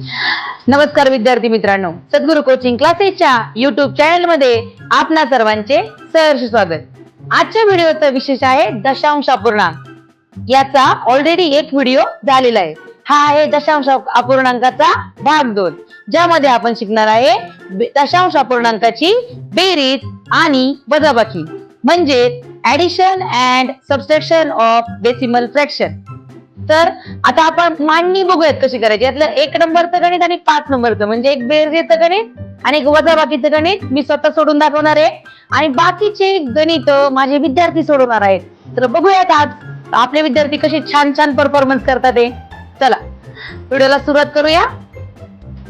नमस्कार विद्यार्थी मित्रांनो सद्गुरू कोचिंग क्लासेसच्या युट्यूब चॅनलमध्ये आपणा सर्वांचे सहर्ष स्वागत. आजच्या व्हिडिओचा विशेष आहे दशांश अपूर्णांक. याचा ऑलरेडी एक व्हिडिओ झालेला आहे. हा आहे दशांश अपूर्णांकाचा भाग दोन. ज्यामध्ये आपण शिकणार आहे दशांश अपूर्णांकाची बेरीज आणि वजाबाकी. म्हणजे addition and subtraction of decimal fraction तर आता आपण मांडणी बघूयात कशी करायची. यातलं एक नंबरचं गणित आणि पाच नंबरचं. म्हणजे एक बेरजेचं गणित आणि एक वजाबाकीचं गणित मी स्वतः सोडून दाखवणार आहे. आणि बाकीचे गणित माझे विद्यार्थी सोडवणार आहेत. तर बघूयात आज आपले विद्यार्थी कसे छान छान परफॉर्मन्स करतात ते चला व्हिडिओला सुरुवात करूया.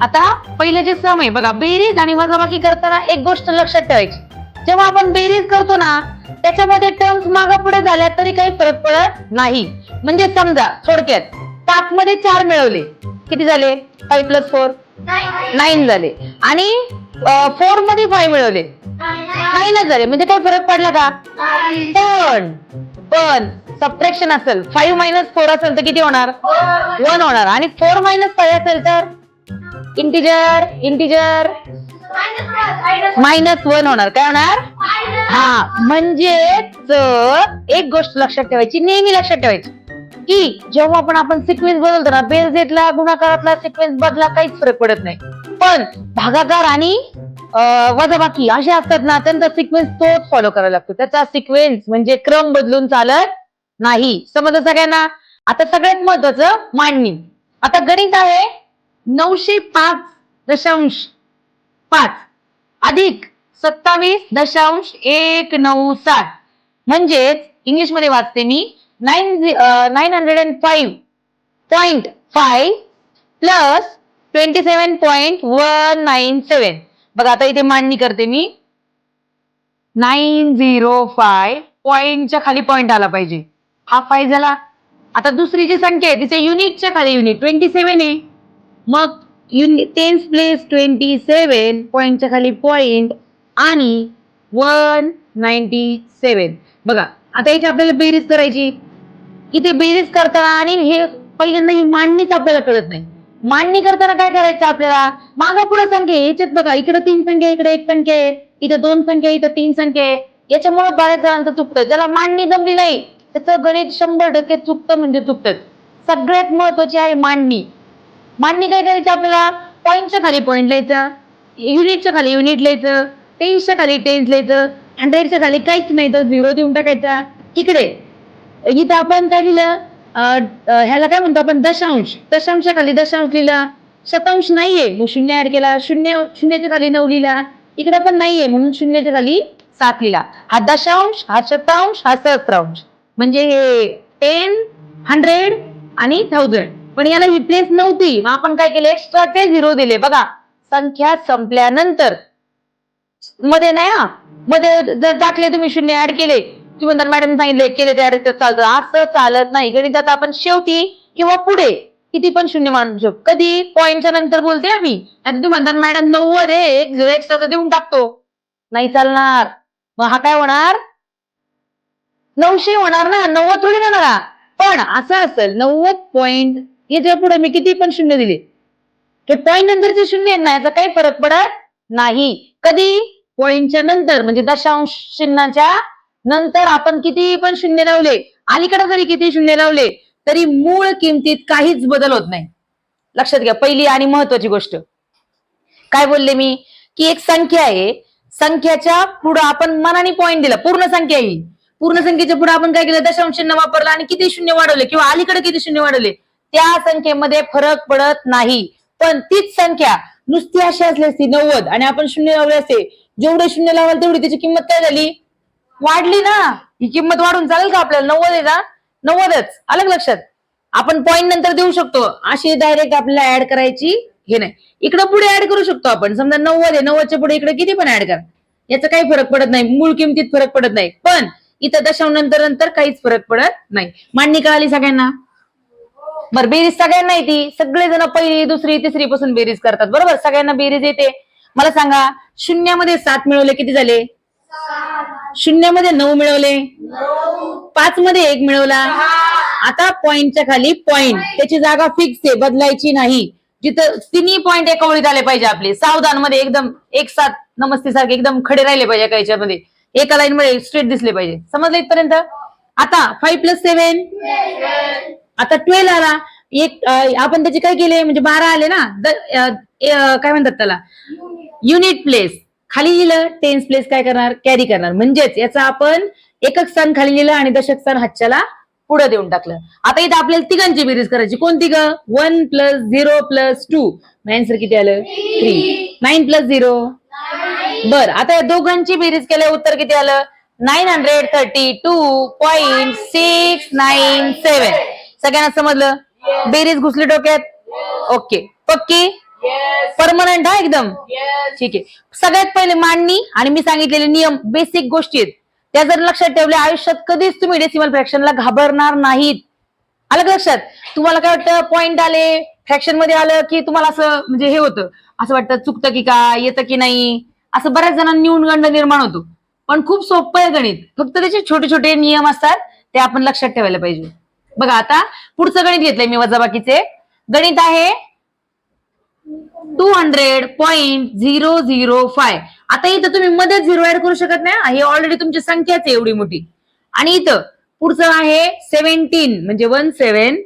आता पहिले जे सम आहे बघा बेरीज आणि वजाबाकी करताना एक गोष्ट लक्षात ठेवायची. जेव्हा आपण बेरीज करतो ना त्याच्यामध्ये टर्म्स मागा पुढे झाल्या तरी काही फरक पडत नाही. म्हणजे समजा थोडक्यात पाच मध्ये चार मिळवले. किती झाले? फाईव्ह प्लस फोर नाईन झाले. आणि फोरमध्ये फाईव्ह मिळवले. नाईनच झाले. म्हणजे काही फरक पडला का? पण पण सबट्रॅक्शन असेल. फाईव्ह मायनस फोर असेल तर किती होणार? वन होणार. आणि फोर मायनस फाईव्ह असेल तर? इंटिजर इंटिजर मायनस वन होणार. काय होणार? हा म्हणजेच एक गोष्ट लक्षात ठेवायची नेहमी लक्षात ठेवायची. की जेव्हा पण आपण सिक्वेन्स बदलतो ना बेरजेतला गुणाकारातला सिक्वेन्स बदला काहीच फरक पडत नाही. पण भागाकार आणि वजाबाकी असे असतात ना त्यांचा सिक्वेन्स तोच फॉलो करायला लागतो. त्याचा सिक्वेन्स म्हणजे क्रम बदलून चालत नाही. समजलं सगळ्यांना? आता सगळ्यात महत्वाचं मांडणी. आता गणित आहे नऊशे पाच दशांश. पाच. अधिक सत्तावीस दशांश एक नऊ सात. म्हणजेच इंग्लिशमध्ये वाचते मी nine nine hundred and five point five plus twenty seven point one nine seven बघा आता इथे मांडणी करते मी. नाईन झिरो फाय पॉइंटच्या खाली पॉइंट आला पाहिजे. हा फाय झाला. आता दुसरी जी संख्या आहे तिचे युनिटच्या खाली युनिट ट्वेंटी सेवन आहे. मग unit tens place twenty seven पॉईंटच्या खाली पॉईंट आणि वन नाईन्टी सेवन बघा आता याची आपल्याला बेरीज करायची. इथे बेरीज करताना आणि हे पहिल्यांदा ही मांडणीच आपल्याला कळत नाही. मांडणी करताना काय करायचं आपल्याला? मागा पुढे संख्या आहे. याच्यात बघा इकडे तीन संख्या इकडे एक संख्या आहे इथं दोन संख्या इथे इथं तीन संख्या आहे. याच्यामुळे बऱ्याच जणांचं चुकतं. ज्याला मांडणी जमली नाही त्याचं गणित शंभर टक्के चुकतं म्हणजे चुकतं. सगळ्यात महत्वाची आहे मांडणी. मान्य काय करायचं आपल्याला? पॉईंटच्या खाली पॉईंट लिहायचं युनिटच्या खाली युनिट लिहायचं टेन्सच्या खाली टेन्स लिहायचं हंड्रेडच्या खाली काहीच नाही. तर झिरो देऊन टाकायचा. इकडे. इथं आपण काय लिहिलं? ह्याला काय म्हणतो आपण? दशांश. दशांशच्या खाली दशांश लिहिला. शतांश नाहीये. शून्य ऍड केला. शून्य शून्याच्या खाली नऊ लिहिला. इकडे पण नाहीये. म्हणून शून्याच्या खाली सात लिहिला. हा दशांश हा शतांश हा सहस्रांश म्हणजे हे टेन हंड्रेड आणि थाउजंड पण याला विपनेस नव्हती. मग आपण काय केले? एक्स्ट्रा ते झिरो दिले. बघा संख्या संपल्यानंतर. मध्ये नाही हा. मध्ये जर टाकले तुम्ही शून्य ऍड केले. तुम्ही म्हणतात मॅडम सांगितले केले त्या चालतं. असं चालत नाही. गणितात आपण शेवटी किंवा पुढे किती पण शून्य मानू शकतो. कधी? पॉईंटच्या नंतर बोलते आम्ही. आणि तुम्ही म्हणतात मॅडम नव्वद आहे. एक झिरो एक्स्ट्रा देऊन टाकतो. नाही चालणार. मग हा काय होणार? नऊशे होणार ना. नव्वद थोडी ना पण असं असेल नव्वद पॉईंट याच्यापुढे मी किती पण शून्य दिले. ते पॉईंट नंतरचे शून्य ना याचा काही फरक पडत नाही. कधी? पॉईंटच्या नंतर म्हणजे दशांश चिन्हाच्या नंतर आपण किती पण शून्य लावले अलीकडे जरी किती शून्य लावले तरी मूळ किमतीत काहीच बदल होत नाही. लक्षात घ्या पहिली आणि महत्वाची गोष्ट. काय बोलले मी? की एक संख्या आहे. संख्याच्या पुढे आपण मनाने पॉईंट दिला पूर्ण संख्या ही पूर्ण संख्येच्या पुढे आपण काय केलं? दशांश चिन्ह वापरलं आणि किती शून्य वाढवले किंवा अलीकडे किती शून्य वाढवले? त्या संख्येमध्ये फरक पडत नाही. पण तीच संख्या नुसती अशी असली असती नव्वद आणि आपण शून्य लावले असते जेवढे शून्य लावाल तेवढी त्याची किंमत काय झाली? वाढली ना. ही किंमत वाढून चालेल का आपल्याला? नव्वद आहे ना? नव्वदच. आलं लक्षात? आपण पॉईंट नंतर देऊ शकतो. अशी डायरेक्ट आपल्याला ऍड करायची हे नाही. इकडे पुढे ऍड करू शकतो आपण. समजा नव्वद आहे. नव्वदच्या पुढे इकडे किती पण ऍड करा. याचा काही फरक पडत नाही. मूळ किमतीत फरक पडत नाही. पण इथं दशांश नंतर नंतर काहीच फरक पडत नाही. मांडणी कळाली सगळ्यांना? बरं बेरीज सगळ्यांना येते. सगळेजण पहिली दुसरी तिसरी पासून बेरीज करतात. बरोबर? सगळ्यांना बेरीज येते. मला सांगा शून्यामध्ये सात मिळवले किती झाले? शून्यामध्ये नऊ मिळवले. पाच मध्ये एक मिळवला. आता पॉइंटच्या खाली पॉइंट त्याची जागा फिक्स आहे बदलायची नाही. जिथं तिन्ही पॉईंट एका ओळीत आले पाहिजे आपले. सावधानमध्ये एकदम एक साथ नमस्ते सारखे एकदम खडे राहिले पाहिजे एका याच्यामध्ये. एका लाईन मध्ये स्ट्रेट दिसले पाहिजे. समजलं इथपर्यंत? आता फाईव्ह प्लस सेव्हन आता ट्वेल्व आला. एक आपण त्याचे काय केले? म्हणजे बारा आले ना? काय म्हणतात त्याला? युनिट प्लेस खाली लिहिलं टेन्स प्लेस काय करणार? कॅरी करणार. म्हणजेच याचा आपण एकक स्थान खाली लिहिलं आणि दशक स्थान हातच्याला पुढे देऊन टाकलं. आता इथं आपल्याला तिघांची बेरीज करायची. कोणती ग? One plus zero plus two answer किती आलं? थ्री नाईन प्लस झिरो बर आता या दोघांची बेरीज केल्या उत्तर किती आलं? Nine hundred thirty two point six nine seven सगळ्यांना समजलं? बेरीज घुसली डोक्यात? ओके. पक्की? परमनंट हा एकदम? ठीक आहे. सगळ्यात पहिले मांडणी आणि मी सांगितलेले नियम बेसिक गोष्टी आहेत. त्या जर लक्षात ठेवल्या आयुष्यात कधीच तुम्ही डेसिमल फ्रॅक्शनला घाबरणार नाहीत. आलं का लक्षात? तुम्हाला काय वाटतं? पॉइंट आले फ्रॅक्शनमध्ये आलं की तुम्हाला असं म्हणजे हे होतं. असं वाटतं चुकतं की काय येतं की नाही? असं बऱ्याच जणांना न्यूनगंड निर्माण होतो. पण खूप सोपं आहे गणित. फक्त त्याचे छोटे छोटे नियम असतात ते आपण लक्षात ठेवायला पाहिजे. बघा आता पुढचं गणित घेतलंय मी वजाबाकीचे. गणित आहे two hundred point zero zero five आता इथं तुम्ही मध्ये झिरो ऍड करू शकत नाही. हे ऑलरेडी तुमची संख्याच आहे एवढी मोठी. आणि इथं पुढचं आहे सेव्हन्टीन म्हणजे one seven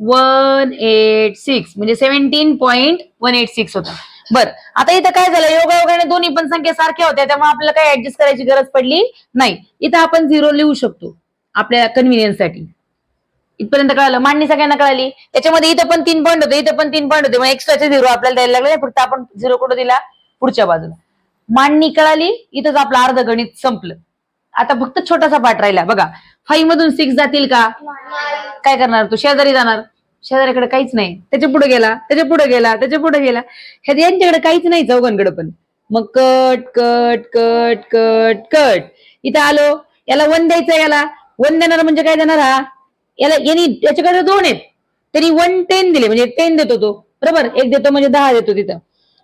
one eight six म्हणजे seventeen point one eight six होतं. बर आता इथं काय झालं? योगायोगाने दोन्ही पण संख्या सारख्या होत्या त्यामुळे आपल्याला काय ऍडजस्ट करायची गरज पडली नाही. इथं आपण झिरो लिहू शकतो आपल्या कन्व्हिनियन्ससाठी इथपर्यंत कळालं मांडणी सगळ्यांना कळाली. त्याच्यामध्ये इथं पण तीन पॉईंट होते इथं पण तीन पॉईंट होते. मग एक्स्ट्राचे झिरो आपल्याला द्यायला लागले फक्त आपण झिरो कुठं दिला? पुढच्या बाजूला. मांडणी कळाली इथंच आपलं अर्ध गणित संपलं. आता फक्त छोटासा पाठ राहिला. बघा फाईव्ह मधून सिक्स जातील का? काय करणार तू? शेजारी जाणार. शेजाऱ्याकडे काहीच नाही. त्याच्या पुढे गेला त्याच्या पुढे गेला त्याच्या पुढे गेला. ह्या यांच्याकडे काहीच नाही चौघांकडे पण. मग cut cut cut cut cut. इथं आलो. याला वन द्यायचं याला. वन देणार म्हणजे काय देणार हा? याला यांनी याच्याकडे दोन आहेत. त्यांनी वन टेन दिले म्हणजे टेन देतो तो. बरोबर? एक देतो म्हणजे दहा देतो तिथं.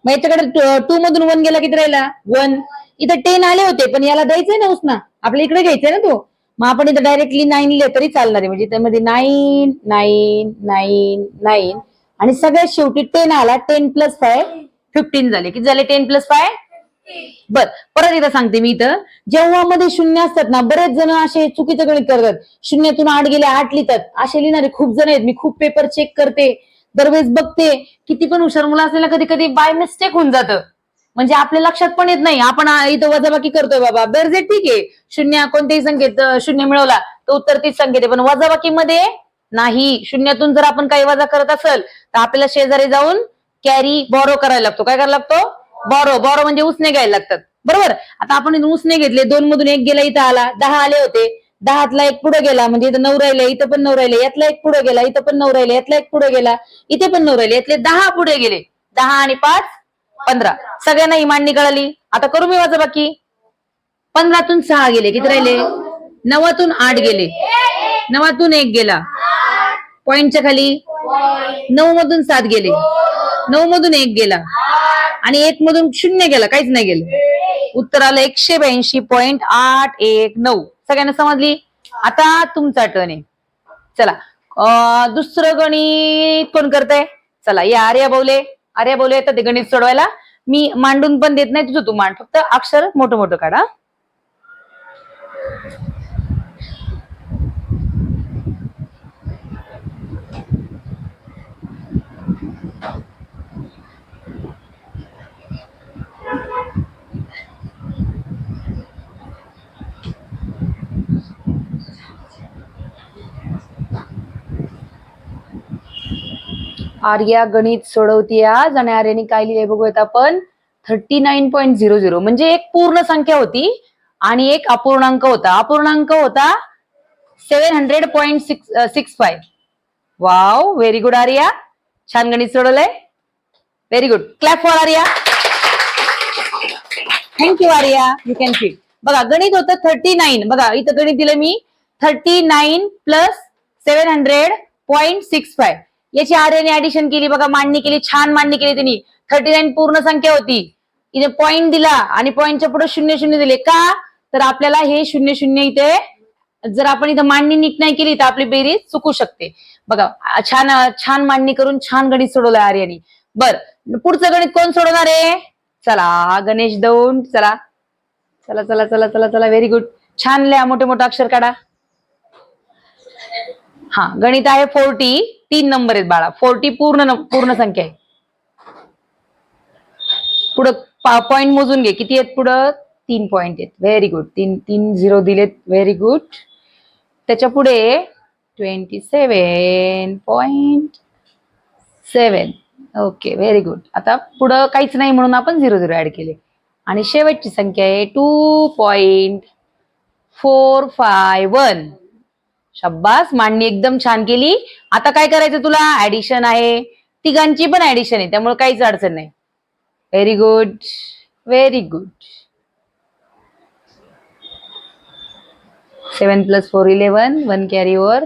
मग याच्याकडे टू मधून वन गेला किती राहिला? वन इथं टेन आले होते पण याला द्यायचंय ना उसना. आपल्या इकडे घ्यायचंय ना तो. मग आपण इथं डायरेक्टली नाईन लिहिले तरी चालणार आहे. म्हणजे त्यामध्ये नाईन नाईन नाईन नाईन आणि सगळ्यात शेवटी टेन आला. टेन प्लस फाय फिफ्टीन झाले. किती झाले? टेन प्लस फाय बर परत एकदा सांगते मी इथं. जेव्हा मध्ये शून्य असतात ना बरेच जण असे चुकीचं गणित करतात. शून्यातून आठ गेले आठ लिहितात. असे लिहिणारे खूप जण आहेत. मी खूप पेपर चेक करते. दरवेळेस बघते. किती पण हुशार मुलं असलेला कधी कधी बाय मिस्टेक होऊन जातं. म्हणजे आपल्या लक्षात पण येत नाही. आपण इथं वजाबाकी करतोय बाबा. बेरजे ठीक आहे. शून्य कोणत्याही संख्येत शून्य मिळवला तर उत्तर तीच संख्येत आहे. पण वजाबाकीमध्ये नाही. शून्यातून जर आपण काही वजा करत असेल तर आपल्याला शेजारी जाऊन कॅरी बॉरो करायला लागतो. काय करायला लागतो? बॉरो बॉरो म्हणजे उसने घ्यायला लागतात. बरोबर? आता आपण इथून उसने घेतले दोन मधून एक गेला इथं आला दहा आले होते. दहातला एक पुढे गेला म्हणजे इथं नऊ राहिले इथं पण नऊ राहिले यातला एक पुढे गेला इथं पण नऊ राहिले यातला एक पुढे गेला इथे पण नऊ राहिले यातले दहा पुढे गेले. दहा आणि पाच पंधरा. सगळ्यांना ही मांडणी कळाली. आता करू मी माझं बाकी? पंधरातून सहा गेले किती राहिले? नवातून आठ गेले. नवातून एक गेला. पॉइंटच्या खाली? नऊ मधून सात गेले. नऊ मधून एक गेला. आणि एक मधून शून्य गेलं काहीच नाही गेलं. उत्तर आलं एकशे ब्याऐंशी पॉईंट आठ एक नऊ. सगळ्यांना समजली? आता तुमचा टर्न आहे. चला. दुसरं गणित कोण करताय? चला या आर्या बोले आर्या बोले येतात ते गणित सोडवायला. मी मांडून पण देत नाही तुझं तू मांड. फक्त अक्षर मोठं मोठं काढा आर्या गणित सोडवती आज आणि आर्याने काय लिहिले बघूयात आपण. Thirty nine point zero zero म्हणजे एक पूर्ण संख्या होती आणि एक अपूर्णांक होता. अपूर्णांक होता seven hundred point six six five wow very good Arya. छान गणित सोडवलंय. Very good clap for Arya. Thank you Arya. You can fit बघा गणित होतं थर्टी नाईन बघा इथं गणित दिलं मी. Thirty nine plus seven hundred point six five याची आर्याने ऍडिशन केली बघा मांडणी केली छान मांडणी केली त्यांनी थर्टी नाईन पूर्ण संख्या होती. इथे पॉईंट दिला आणि पॉईंटच्या पुढे शून्य शून्य दिले. का? तर आपल्याला हे शून्य शून्य इथे जर आपण इथं मांडणी नीट नाही केली तर आपली बेरीज चुकू शकते. बघा छान छान मांडणी करून छान गणित सोडवलंय आर्याने. बर पुढचं गणित कोण सोडवणार आहे? चला गणेश दौंड चला. चला चला चला चला चला व्हेरी गुड छान लिहा मोठे मोठे अक्षर काढा. हा गणित आहे फोर्टी तीन नंबर आहेत बाळा. फोर्टी पूर्ण पूर्ण संख्या आहे. पुढं पॉइंट मोजून घे. किती आहेत पुढं? तीन पॉइंट आहेत. व्हेरी गुड तीन तीन झिरो दिलेत. व्हेरी गुड त्याच्या पुढे twenty seven point seven okay very good आता पुढं काहीच नाही म्हणून आपण झिरो झिरो ऍड केले. आणि शेवटची संख्या आहे two point four five one शब्बास मांडणी एकदम छान केली. आता काय करायचं तुला? ऍडिशन आहे. तिघांची पण ऍडिशन आहे त्यामुळे काहीच अडचण नाही. Very good very good seven plus four eleven one carry over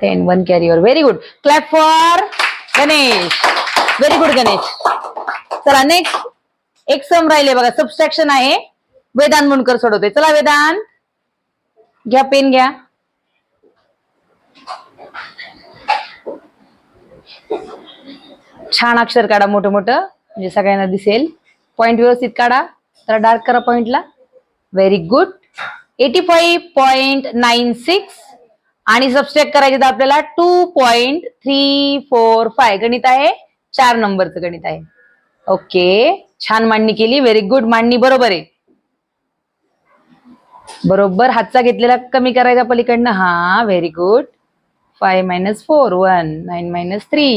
ten one carry very good clap for Ganesh very good Ganesh चला नेक्स्ट एक सम राहिले बघा. सबस्ट्रॅक्शन आहे. वेदांत मुंडकर सोडवते चला वेदांत. घ्या पेन घ्या. छान अक्षर काढा मोठं मोठं म्हणजे सगळ्यांना दिसेल. पॉइंट व्यवस्थित काढा तर डार्क करा पॉइंटला very good eighty five point nine six आणि सबस्ट्रॅक्ट करायचे तर आपल्याला two point three four five गणित आहे चार नंबरचं गणित आहे. ओके छान मांडणी केली. व्हेरी गुड मांडणी बरोबर आहे. बरोबर हातचा घेतलेला कमी करायचा पलीकडनं. हा very good five minus four one nine minus three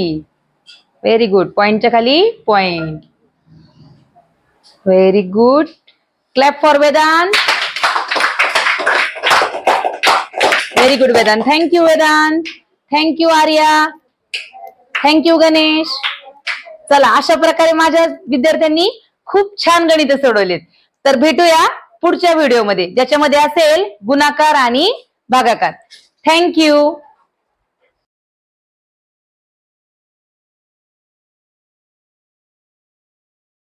very good पॉइंटच्या खाली point very good clap for Vedant very good Vedant thank you Vedant thank you Arya thank you Ganesh चला अशा प्रकारे माझ्या विद्यार्थ्यांनी खूप छान गणित सोडवलेत. तर भेटूया पुढच्या व्हिडिओमध्ये ज्याच्यामध्ये असेल गुणाकार आणि भागाकार. थँक्यू